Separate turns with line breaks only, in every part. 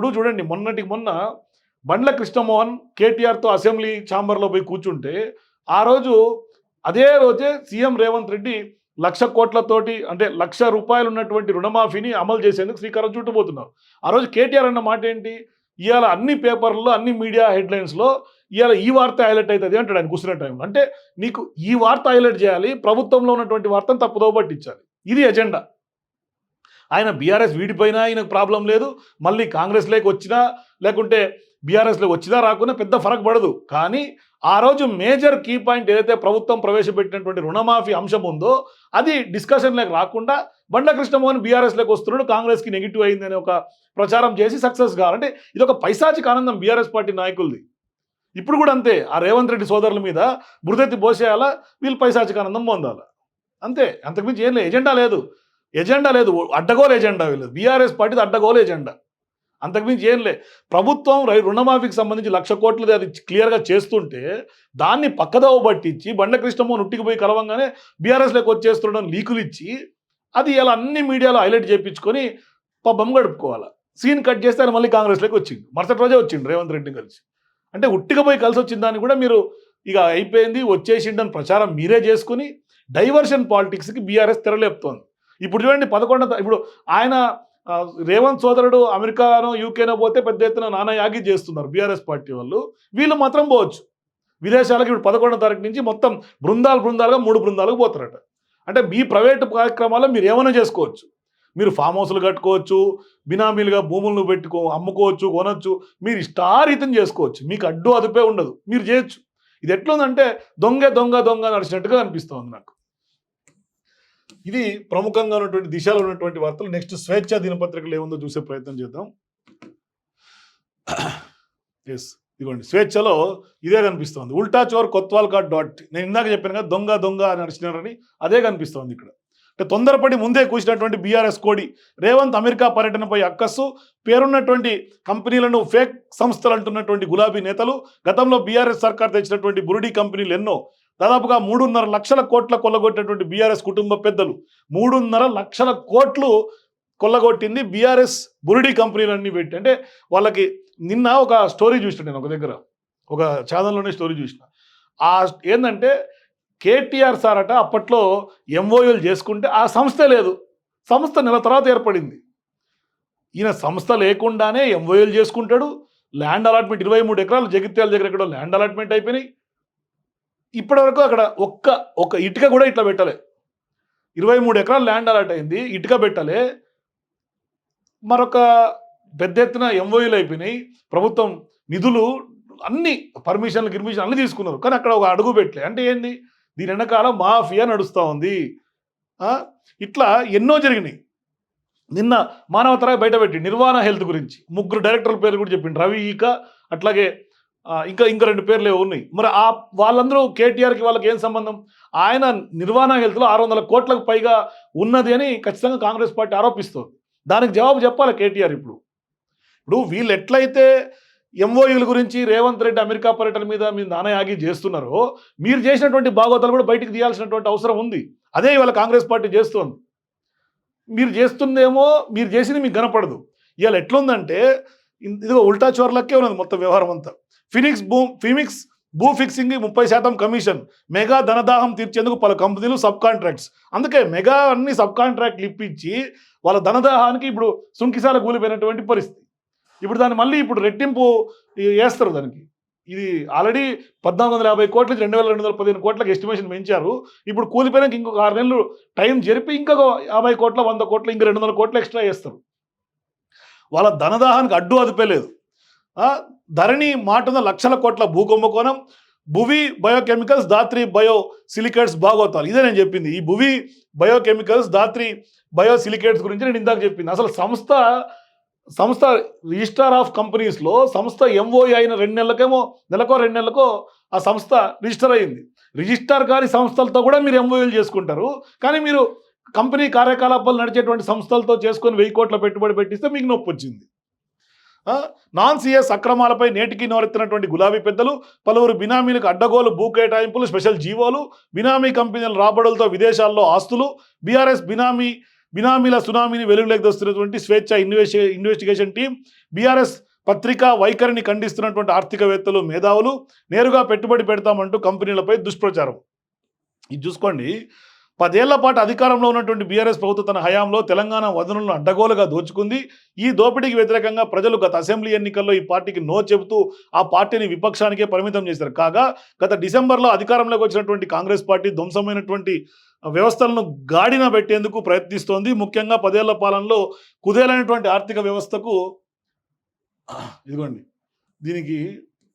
ఇప్పుడు చూడండి మొన్నటికి మొన్న బండ్ల కృష్ణమోహన్ కేటీఆర్తో అసెంబ్లీ ఛాంబర్లో పోయి కూర్చుంటే ఆ రోజు అదే రోజే సీఎం రేవంత్ రెడ్డి లక్ష కోట్లతోటి అంటే లక్ష రూపాయలు ఉన్నటువంటి రుణమాఫీని అమలు చేసేందుకు శ్రీకారం చుట్టుపోతున్నారు ఆ రోజు కేటీఆర్ అన్న మాట ఏంటి? ఇవాళ అన్ని పేపర్లలో అన్ని మీడియా హెడ్లైన్స్లో ఇవాళ ఈ వార్త హైలైట్ అవుతుంది అంటాడు ఆయన కూర్చున్న టైంలో. అంటే నీకు ఈ వార్త హైలైట్ చేయాలి ప్రభుత్వంలో ఉన్నటువంటి వార్తను తప్పుదో పట్టించాలి. ఇది ఎజెండా. ఆయన బీఆర్ఎస్ వీడిపోయినా ఆయనకు ప్రాబ్లం లేదు మళ్ళీ కాంగ్రెస్లోకి వచ్చినా లేకుంటే బీఆర్ఎస్లోకి వచ్చినా రాకున్నా పెద్ద ఫరక్ పడదు. కానీ ఆ రోజు మేజర్ కీ పాయింట్ ఏదైతే ప్రభుత్వం ప్రవేశపెట్టినటువంటి రుణమాఫీ అంశం ఉందో అది డిస్కషన్లోకి రాకుండా బండ్ల కృష్ణమోహన్ బీఆర్ఎస్లోకి వస్తున్నాడు కాంగ్రెస్కి నెగిటివ్ అయిందని ఒక ప్రచారం చేసి సక్సెస్ కావాలంటే ఇది ఒక పైశాచిక ఆనందం బీఆర్ఎస్ పార్టీ నాయకులది. ఇప్పుడు కూడా అంతే ఆ రేవంత్ రెడ్డి సోదరుల మీద బురదెత్తి పోసేయాలా వీళ్ళు పైశాచిక ఆనందం పొందాలా? అంతే అంతకుమించి ఏం లేదు ఎజెండా లేదు. ఎజెండా లేదు అడ్డగోలు ఎజెండా లేదు. బీఆర్ఎస్ పార్టీది అడ్డగోలు ఎజెండా. అంతకుమించి ఏం లే. ప్రభుత్వం రై- రుణమాఫీకి సంబంధించి లక్ష కోట్లది అది క్లియర్గా చేస్తుంటే దాన్ని పక్కదవ పట్టించి బండ కృష్ణమోహన్ ఉట్టికి పోయి కలవంగానే బీఆర్ఎస్లోకి వచ్చేస్తుండడం లీకులు ఇచ్చి అది ఇలా అన్ని మీడియాలో హైలైట్ చేయించుకొని పబ్బం గడుపుకోవాలి. సీన్ కట్ చేస్తే ఆయన మళ్ళీ కాంగ్రెస్లోకి వచ్చింది మరుసటి రోజే వచ్చింది రేవంత్ రెడ్డిని కలిసి. అంటే ఉట్టిగా పోయి కలిసి వచ్చిన దాన్ని కూడా మీరు ఇక అయిపోయింది వచ్చేసిండని ప్రచారం మీరే చేసుకుని డైవర్షన్ పాలిటిక్స్కి బీఆర్ఎస్ తెరలేపుతోంది. ఇప్పుడు చూడండి పదకొండ ఇప్పుడు ఆయన రేవంత్ సోదరుడు అమెరికానో యూకేనో పోతే పెద్ద ఎత్తున నానా యాగి చేస్తున్నారు బీఆర్ఎస్ పార్టీ వాళ్ళు. వీళ్ళు మాత్రం పోవచ్చు. విదేశాలకు ఇప్పుడు పదకొండో తారీఖు నుంచి మొత్తం బృందాలు బృందాలుగా మూడు బృందాలకు పోతారట. అంటే మీ ప్రైవేటు కార్యక్రమాల్లో మీరు ఏమైనా చేసుకోవచ్చు. మీరు ఫామ్ హౌస్లు కట్టుకోవచ్చు బినామీలుగా భూములను పెట్టుకో అమ్ముకోవచ్చు కొనొచ్చు మీరు ఇష్టారీతం చేసుకోవచ్చు. మీకు అడ్డు అదుపే ఉండదు. మీరు చేయొచ్చు. ఇది ఎట్లుందంటే దొంగ దొంగ దొంగ నడిచినట్టుగా అనిపిస్తోంది నాకు. ఇది ప్రముఖంగా ఉన్నటువంటి దిశలో ఉన్నటువంటి వార్తలు. నెక్స్ట్ స్వేచ్ఛ దినపత్రికలు ఏముందో చూసే ప్రయత్నం చేద్దాం. ఎస్ ఇదిగోండి. స్వేచ్ఛలో ఇదే కనిపిస్తోంది. ఉల్టా చోర్ కొత్వాల్కా డాట్ డాట్. నేను ఇందాక చెప్పాను కదా దొంగ దొంగ అని నడిచినారని అదే కనిపిస్తోంది ఇక్కడ. అంటే తొందరపడి ముందే కూర్చున్నటువంటి బీఆర్ఎస్ కోడి రేవంత్ అమెరికా పర్యటనపై అక్కస్సు పేరున్నటువంటి కంపెనీలను ఫేక్ సంస్థలు అంటున్నటువంటి గులాబీ నేతలు గతంలో బీఆర్ఎస్ సర్కార్ తెచ్చినటువంటి బురుడి కంపెనీలు ఎన్నో దాదాపుగా మూడున్నర లక్షల కోట్ల కొల్లగొట్టినటువంటి బీఆర్ఎస్ కుటుంబ పెద్దలు మూడున్నర లక్షల కోట్లు కొల్లగొట్టింది బీఆర్ఎస్ బురుడి కంపెనీలన్నీ పెట్టి. అంటే వాళ్ళకి నిన్న ఒక స్టోరీ చూసిన నేను ఒక దగ్గర. ఒక ఛానల్లోనే స్టోరీ చూసిన. ఆ ఏంటంటే కేటీఆర్ సార్ అట అప్పట్లో ఎంఓయూలు చేసుకుంటే ఆ సంస్థ లేదు. సంస్థ నెల తర్వాత ఏర్పడింది. ఈయన సంస్థ లేకుండానే ఎంఓయూలు చేసుకుంటాడు. ల్యాండ్ అలాట్మెంట్ ఇరవై మూడు ఎకరాలు జగిత్యాల దగ్గర ఎక్కడో ల్యాండ్ అలాట్మెంట్ అయిపోయినాయి. ఇప్పటివరకు అక్కడ ఒక్క ఒక ఇటుక కూడా ఇట్లా పెట్టలే. ఇరవై మూడు ఎకరాలు ల్యాండ్ అలాట్ అయింది ఇటుక పెట్టలే. మరొక పెద్ద ఎత్తున ఎంఓయూలు అయిపోయినాయి. ప్రభుత్వం నిధులు అన్ని పర్మిషన్లు గిర్మిషన్ అన్ని తీసుకున్నారు. కానీ అక్కడ ఒక అడుగు పెట్టలే. అంటే ఏంది? దీని వెనకాల మాఫియా నడుస్తూ ఉంది. ఇట్లా ఎన్నో జరిగినాయి. నిన్న మానవతరాయి బయటపెట్టి నిర్వాణ హెల్త్ గురించి ముగ్గురు డైరెక్టర్ల పేర్లు కూడా చెప్పింది రవి ఈక అట్లాగే ఇంకా ఇంకా రెండు పేర్లు ఉన్నాయి. మరి ఆ వాళ్ళందరూ కేటీఆర్కి వాళ్ళకి ఏం సంబంధం? ఆయన నిర్వహణ హెల్త్లో ఆరు వందల కోట్లకు పైగా ఉన్నది అని ఖచ్చితంగా కాంగ్రెస్ పార్టీ ఆరోపిస్తుంది. దానికి జవాబు చెప్పాలి కేటీఆర్ ఇప్పుడు? ఇప్పుడు వీళ్ళు ఎట్లయితే ఎంఓయూల గురించి రేవంత్ రెడ్డి అమెరికా పర్యటన మీద మీరు నానయాగి చేస్తున్నారో మీరు చేసినటువంటి భాగోతాలు కూడా బయటికి తీయాల్సినటువంటి అవసరం ఉంది. అదే ఇవాళ కాంగ్రెస్ పార్టీ చేస్తోంది. మీరు చేస్తుందేమో మీరు చేసింది మీకు కనపడదు. ఇవాళ ఎట్లుందంటే ఇదిగో ఉల్టా చోర్లకే ఉన్నది మొత్తం వ్యవహారం అంతా. ఫినిక్స్ భూ ఫినిక్స్ భూ ఫిక్సింగ్ ముప్పై శాతం కమిషన్. మెగా ధనదాహం తీర్చేందుకు పలు కంపెనీలు సబ్ కాంట్రాక్ట్స్ అందుకే మెగా అన్ని సబ్ కాంట్రాక్ట్లు ఇప్పించి వాళ్ళ ధనదాహానికి ఇప్పుడు సుంకిసాల కూలిపోయినటువంటి పరిస్థితి. ఇప్పుడు దాన్ని మళ్ళీ ఇప్పుడు రెట్టింపు వేస్తారు దానికి. ఇది ఆల్రెడీ పద్నాలుగు వందల యాభై కోట్ల రెండు వేల రెండు వందల పదిహేను కోట్లకు ఎస్టిమేషన్ పెంచారు. ఇప్పుడు కూలిపోయినాక ఇంకొక ఆరు నెలలు టైం జరిపి ఇంకొక యాభై కోట్ల వంద కోట్ల ఇంకా రెండు వందల కోట్లు ఎక్స్ట్రా చేస్తారు వాళ్ళ ధనదాహానికి అడ్డు అదిపోలేదు ధరణి మాటున లక్షల కోట్ల భూకుంభకోణం Bhuvi biochemicals Dhatri bio silicates బాగోతాలు ఇదే నేను చెప్పింది. ఈ Bhuvi biochemicals Dhatri bio silicates గురించి నేను ఇందాక చెప్పింది. అసలు సంస్థ సంస్థ రిజిస్టార్ ఆఫ్ కంపెనీస్లో సంస్థ ఎంఓఏ అయిన రెండు నెలలకేమో నెలకో రెండు నెలలకో ఆ సంస్థ రిజిస్టర్ అయింది. రిజిస్టార్ కాని సంస్థలతో కూడా మీరు ఎంఓఏలు చేసుకుంటారు. కానీ మీరు కంపెనీ కార్యకలాపాలు నడిచేటువంటి సంస్థలతో చేసుకొని వెయ్యి కోట్ల పెట్టుబడి పెట్టిస్తే మీకు నొప్పి వచ్చింది. నాన్ సిఎస్ అక్రమాలపై నేటికి నోరెత్తినటువంటి గులాబీ పెద్దలు పలువురు బినామీలకు అడ్డగోలు భూ కేటాయింపులు స్పెషల్ జీవోలు బినామీ కంపెనీల రాబడులతో విదేశాల్లో ఆస్తులు బీఆర్ఎస్ బినామీ బినామీల సునామీని వెలుగులోకి తెస్తున్నటువంటి స్వేచ్ఛ ఇన్వెస్టి ఇన్వెస్టిగేషన్ టీం బీఆర్ఎస్ పత్రికా వైఖరిని ఖండిస్తున్నటువంటి ఆర్థికవేత్తలు మేధావులు నేరుగా పెట్టుబడి పెడతామంటూ కంపెనీలపై దుష్ప్రచారం. ఇది చూసుకోండి పదేళ్ళ పాటు అధికారంలో ఉన్నటువంటి బీఆర్ఎస్ ప్రభుత్వం తన హయాంలో తెలంగాణ వదనులను అడ్డగోలుగా దోచుకుంది. ఈ దోపిడీకి వ్యతిరేకంగా ప్రజలు గత అసెంబ్లీ ఎన్నికల్లో ఈ పార్టీకి నో చెబుతూ ఆ పార్టీని విపక్షానికే పరిమితం చేశారు. కాగా గత డిసెంబర్లో అధికారంలోకి వచ్చినటువంటి కాంగ్రెస్ పార్టీ ధ్వంసమైనటువంటి వ్యవస్థలను గాడిన పెట్టేందుకు ప్రయత్నిస్తోంది. ముఖ్యంగా పదేళ్ళ పాలనలో కుదేలైనటువంటి ఆర్థిక వ్యవస్థకు ఇదిగోండి దీనికి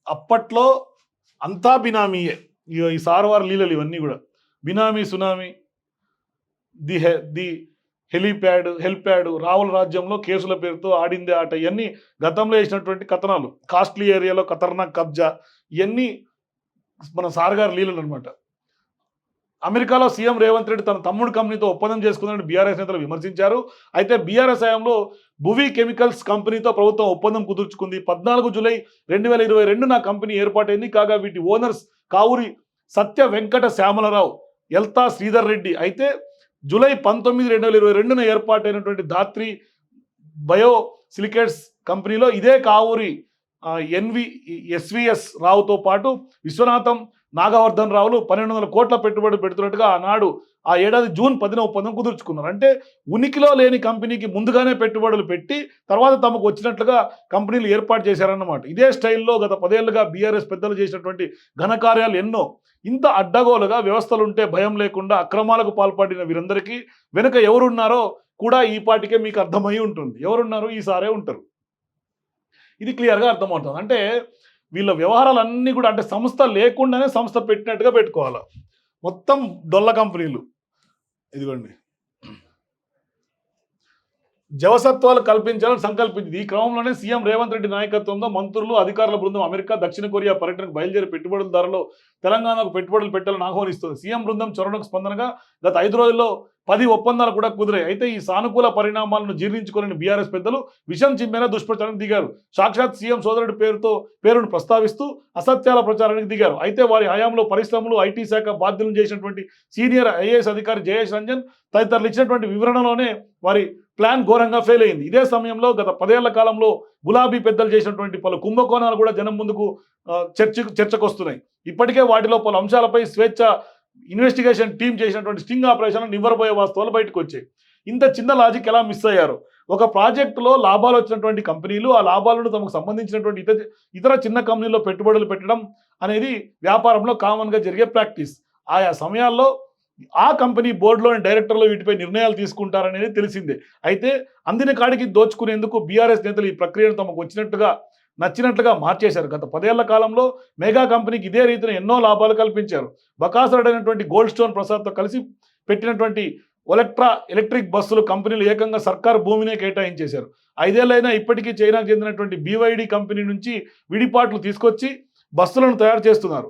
అప్పట్లో అంతా బినామీయే. ఇగో ఈ సార్వార్ లీలలు ఇవన్నీ కూడా. బినామీ సునామీ ది హె ది హెలిప్యాడ్ హెల్ప్యాడ్ రావుల రాజ్యంలో కేసుల పేరుతో ఆడిందే ఆట. ఇవన్నీ గతంలో వేసినటువంటి కథనాలు. కాస్ట్లీ ఏరియాలో ఖతర్నాక్ కబ్జా ఇవన్నీ మన సార్ లీలలు అనమాట అమెరికాలో సీఎం రేవంత్ రెడ్డి తన తమ్ముడు కంపెనీతో ఒప్పందం చేసుకుందని బీఆర్ఎస్ నేతలు విమర్శించారు. అయితే బీఆర్ఎస్ హయాంలో భువి కెమికల్స్ కంపెనీతో ప్రభుత్వం ఒప్పందం కుదుర్చుకుంది. పద్నాలుగు జూలై రెండు వేల ఇరవై రెండు నా కంపెనీ ఏర్పాటైంది. కాగా వీటి ఓనర్స్ కావురి సత్య వెంకట శ్యామలరావు ఎల్తా శ్రీధర్ రెడ్డి. అయితే జూలై పంతొమ్మిది రెండు వేల ఇరవై రెండున ఏర్పాటైనటువంటి ధాత్రి బయో సిలికేట్స్ కంపెనీలో ఇదే కావూరి ఎన్వి ఎస్విఎస్ రావుతో పాటు విశ్వనాథం నాగవర్ధన్ రావులు పన్నెండు వందల కోట్ల పెట్టుబడి పెడుతున్నట్టుగా ఆనాడు ఆ ఏడాది జూన్ పదిన ఒప్పందం కుదుర్చుకున్నారు. అంటే ఉనికిలో లేని కంపెనీకి ముందుగానే పెట్టుబడులు పెట్టి తర్వాత తమకు వచ్చినట్లుగా కంపెనీలు ఏర్పాటు చేశారన్నమాట. ఇదే స్టైల్లో గత పదేళ్ళుగా బీఆర్ఎస్ పెద్దలు చేసినటువంటి ఘనకార్యాలు ఎన్నో. ఇంత అడ్డగోలుగా వ్యవస్థలు ఉంటే భయం లేకుండా అక్రమాలకు పాల్పడిన వీరందరికీ వెనుక ఎవరున్నారో కూడా ఈ పాటికే మీకు అర్థమై ఉంటుంది. ఎవరున్నారో ఈసారే ఉంటారు. ఇది క్లియర్గా అర్థమవుతుంది. అంటే వీళ్ళ వ్యవహారాలన్నీ కూడా అంటే సంస్థ లేకుండానే సంస్థ పెట్టినట్టుగా పెట్టుకోవాలి. మొత్తం డొల్ల కంపెనీలు. ఇదిగోండి. జవసత్వాలు కల్పించాలని సంకల్పించింది. ఈ క్రమంలోనే సీఎం రేవంత్ రెడ్డి నాయకత్వంలో మంత్రులు అధికారుల బృందం అమెరికా దక్షిణ కొరియా పర్యటనకు బయలుదేరి పెట్టుబడులదారులో తెలంగాణకు పెట్టుబడులు పెట్టాలని ఆహ్వానిస్తుంది. సీఎం బృందం చొరవకు స్పందనగా గత ఐదు రోజుల్లో పది ఒప్పందాలు కూడా కుదిరాయి. అయితే ఈ సానుకూల పరిణామాలను జీర్ణించుకోలేని బీఆర్ఎస్ పెద్దలు విషం చిమ్మిన దుష్ప్రచారానికి దిగారు. సాక్షాత్ సీఎం సోదరుడి పేరుతో పేరును ప్రస్తావిస్తూ అసత్యాల ప్రచారానికి దిగారు. అయితే వారి హయాంలో పరిశ్రమలు ఐటీ శాఖ బాధ్యులను చేసినటువంటి సీనియర్ ఐఏఎస్ అధికారి జయేష్ రంజన్ తదితరులు ఇచ్చినటువంటి వివరణలోనే వారి ప్లాన్ ఘోరంగా ఫెయిల్ అయింది. ఇదే సమయంలో గత పదేళ్ళ కాలంలో గులాబీ పెద్దలు చేసినటువంటి పలు కుంభకోణాలు కూడా జనం ముందుకు చర్చ చర్చకు వస్తున్నాయి ఇప్పటికే వాటిలో పలు అంశాలపై స్వేచ్ఛ ఇన్వెస్టిగేషన్ టీం చేసినటువంటి స్టింగ్ ఆపరేషన్ నివ్వరబోయే వాస్తవాలు బయటకు వచ్చాయి. ఇంత చిన్న లాజిక్ ఎలా మిస్ అయ్యారు? ఒక ప్రాజెక్టులో లాభాలు వచ్చినటువంటి కంపెనీలు ఆ లాభాలను తమకు సంబంధించినటువంటి ఇతర ఇతర చిన్న కంపెనీల్లో పెట్టుబడులు పెట్టడం అనేది వ్యాపారంలో కామన్గా జరిగే ప్రాక్టీస్. ఆయా సమయాల్లో ఆ కంపెనీ బోర్డులోని డైరెక్టర్లు వీటిపై నిర్ణయాలు తీసుకుంటారనేది తెలిసిందే. అయితే అందిన కాడికి దోచుకునేందుకు బీఆర్ఎస్ నేతలు ఈ ప్రక్రియను తమకు వచ్చినట్టుగా నచ్చినట్లుగా మార్చేశారు. గత పదేళ్ళ కాలంలో మెగా కంపెనీకి ఇదే రీతిన ఎన్నో లాభాలు కల్పించారు. బకాసురుడైనటువంటి గోల్డ్ స్టోన్ ప్రసాద్తో కలిసి పెట్టినటువంటి ఒలెక్ట్రా ఎలక్ట్రిక్ బస్సులు కంపెనీలు ఏకంగా సర్కారు భూమినే కేటాయించేశారు. ఐదేళ్ళైనా ఇప్పటికీ చైనాకు చెందినటువంటి బీవైడి కంపెనీ నుంచి విడిపాట్లు తీసుకొచ్చి బస్సులను తయారు చేస్తున్నారు.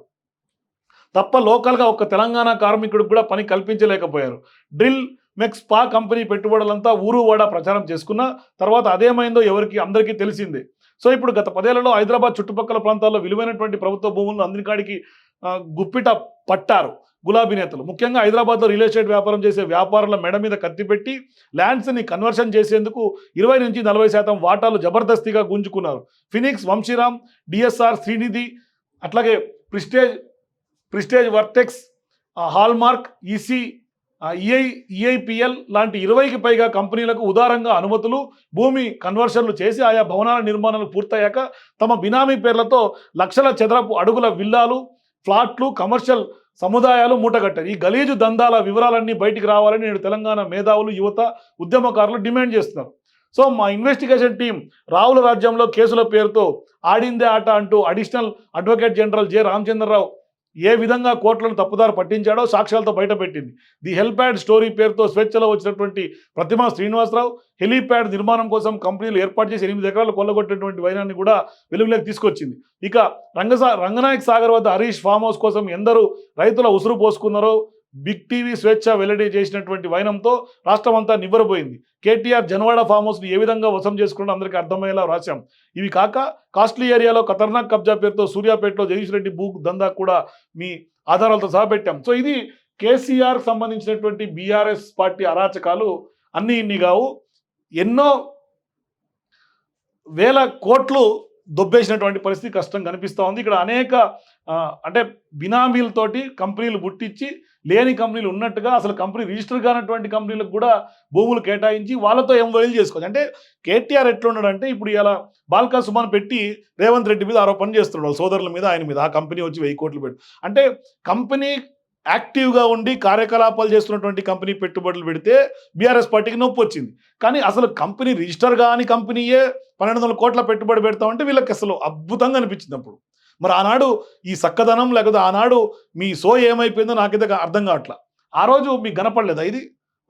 తప్ప లోకల్గా ఒక తెలంగాణ కార్మికుడికి కూడా పని కల్పించలేకపోయారు. డ్రిల్ మెక్స్ పా కంపెనీ పెట్టుబడులంతా ఊరు వాడా ప్రచారం చేసుకున్న తర్వాత అదేమైందో ఎవరికి అందరికీ తెలిసిందే. సో ఇప్పుడు గత పదేళ్ళలో హైదరాబాద్ చుట్టుపక్కల ప్రాంతాల్లో విలువైనటువంటి ప్రభుత్వ భూములను అందరికాడికి గుప్పిట పట్టారు గులాబీ నేతలు. ముఖ్యంగా హైదరాబాద్లో రియల్ ఎస్టేట్ వ్యాపారం చేసే వ్యాపారుల మెడ మీద కత్తిపెట్టి ల్యాండ్స్ని కన్వర్షన్ చేసేందుకు ఇరవై నుంచి నలభై శాతం వాటాలు జబర్దస్తిగా గుంజుకున్నారు. ఫినిక్స్ వంశీరామ్ డిఎస్ఆర్ శ్రీనిధి అట్లాగే Prestige Prestige Vertex Hallmark EC EI EIPL లాంటి ఇరవైకి పైగా కంపెనీలకు ఉదారంగా అనుమతులు భూమి కన్వర్షన్లు చేసి ఆయా భవనాల నిర్మాణాలు పూర్తయ్యాక తమ బినామీ పేర్లతో లక్షల చదరపు అడుగుల విల్లాలు ఫ్లాట్లు కమర్షియల్ సముదాయాలు మూటగట్టారు ఈ గలీజు దందాల వివరాలన్నీ బయటికి రావాలని నేడు తెలంగాణ మేధావులు యువత ఉద్యమకారులు డిమాండ్ చేస్తున్నారు. సో మా ఇన్వెస్టిగేషన్ టీం రావుల రాజ్యంలో కేసుల పేరుతో ఆడిందే ఆట అంటూ additional advocate general J. Ramachandrarao ఏ విధంగా కోర్టులను తప్పుదారు పట్టించాడో సాక్ష్యాలతో బయటపెట్టింది. ది హెల్ప్యాడ్ స్టోరీ పేరుతో స్వేచ్ఛలో వచ్చినటువంటి ప్రతిమా శ్రీనివాసరావు హెలీప్యాడ్ నిర్మాణం కోసం కంపెనీలు ఏర్పాటు చేసి ఎనిమిది ఎకరాలు కొల్లగొట్టినటువంటి వైనాన్ని కూడా వెలుగులోకి తీసుకొచ్చింది. ఇక రంగసా రంగనాయక్ సాగర్ వద్ద హరీష్ ఫామ్ హౌస్ కోసం ఎందరూ రైతుల ఉసురు పోసుకున్నారో బిగ్ టీవీ స్వేచ్ఛ వెల్లడి చేసినటువంటి వైనంతో రాష్ట్రం అంతా నివ్వరపోయింది కేటీఆర్ జనవాడ ఫామ్ హౌస్ని ఏ విధంగా వసం చేసుకున్నో అందరికీ అర్థమయ్యేలా రాశాం. ఇవి కాక కాస్ట్లీ ఏరియాలో ఖతర్నాక్ కబ్జా పేరుతో సూర్యాపేటలో జగదీష్ రెడ్డి భూ దందా కూడా మీ ఆధారాలతో సహా పెట్టాం. సో ఇది కేసీఆర్ సంబంధించినటువంటి బీఆర్ఎస్ పార్టీ అరాచకాలు అన్ని ఇన్ని కావు. ఎన్నో వేల కోట్లు దొబ్బేసినటువంటి పరిస్థితి కష్టం కనిపిస్తూ ఉంది. ఇక్కడ అనేక అంటే బినామీలతోటి కంపెనీలు పుట్టించి లేని కంపెనీలు ఉన్నట్టుగా అసలు కంపెనీ రిజిస్టర్ కానటువంటి కంపెనీలకు కూడా భూములు కేటాయించి వాళ్ళతో ఎంఓఎల్ చేసుకోవచ్చు? అంటే కేటీఆర్ ఎట్లున్నాడంటే ఇప్పుడు ఇలా బాల్కా సుమాన్ పెట్టి రేవంత్ రెడ్డి మీద ఆరోపణ చేస్తున్నాడు. వాళ్ళ సోదరుల మీద ఆయన మీద ఆ కంపెనీ వచ్చి వెయ్యి కోట్లు పెట్టి అంటే కంపెనీ యాక్టివ్గా ఉండి కార్యకలాపాలు చేస్తున్నటువంటి కంపెనీ పెట్టుబడులు పెడితే బీఆర్ఎస్ పార్టీకి నొప్పి వచ్చింది. కానీ అసలు కంపెనీ రిజిస్టర్ కాని కంపెనీయే పన్నెండు వందల కోట్ల పెట్టుబడి పెడతామంటే వీళ్ళకి అసలు అద్భుతంగా అనిపించింది అప్పుడు. మరి ఆనాడు ఈ సక్కదనం లేకపోతే ఆనాడు మీ సో ఏమైపోయిందో నాకైతే అర్థం కావట్లా. ఆ రోజు మీకు కనపడలేదా ఇది?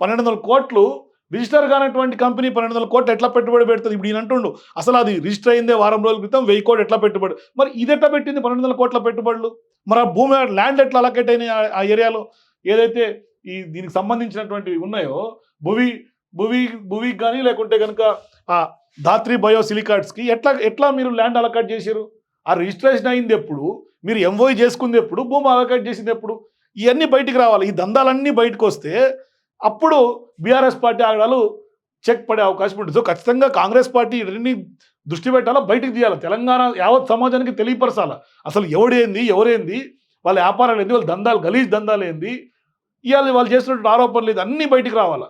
పన్నెండు వందల కోట్లు రిజిస్టర్ కానటువంటి కంపెనీ పన్నెండు వందల కోట్లు ఎట్లా పెట్టుబడి పెడుతుంది? ఇప్పుడు ఈయన అంటుండు అసలు అది రిజిస్టర్ అయిందే వారం రోజుల క్రితం వెయ్యి కోట్లు ఎట్లా పెట్టుబడి? మరి ఇది ఎట్లా పెట్టింది పన్నెండు వందల కోట్ల పెట్టుబడులు? మరి ఆ భూమి ల్యాండ్ ఎట్లా అలకెట్ అయినాయి ఆ- ఏరియాలో? ఏదైతే ఈ దీనికి సంబంధించినటువంటివి ఉన్నాయో భువి భువి భువికి కానీ లేకుంటే కనుక ఆ ధాత్రి బయో సిలికాట్స్కి ఎట్లా ఎట్లా మీరు ల్యాండ్ అలకేట్ చేశారు ఆ రిజిస్ట్రేషన్ అయింది ఎప్పుడు మీరు ఎంఓఈ చేసుకుంది ఎప్పుడు భూమి అలకేట్ చేసింది ఎప్పుడు ఇవన్నీ బయటికి రావాలి. ఈ దందాలన్నీ బయటకు వస్తే అప్పుడు బీఆర్ఎస్ పార్టీ ఆగడాలు చెక్ పడే అవకాశం ఉంటుంది. సో ఖచ్చితంగా కాంగ్రెస్ పార్టీ ఇవన్నీ దృష్టి పెట్టాలా? బయటికి తీయాలి? తెలంగాణ యావత్ సమాజానికి తెలియపరచాలి? అసలు ఎవడేంది ఎవరేంది? వాళ్ళ వ్యాపారాలు ఏంది? వాళ్ళ దందాలు గలీజ్ దందాలు ఏంది? ఇవాళ వాళ్ళు చేస్తున్నటువంటి ఆరోపణలు ఇది అన్నీ బయటికి రావాలా?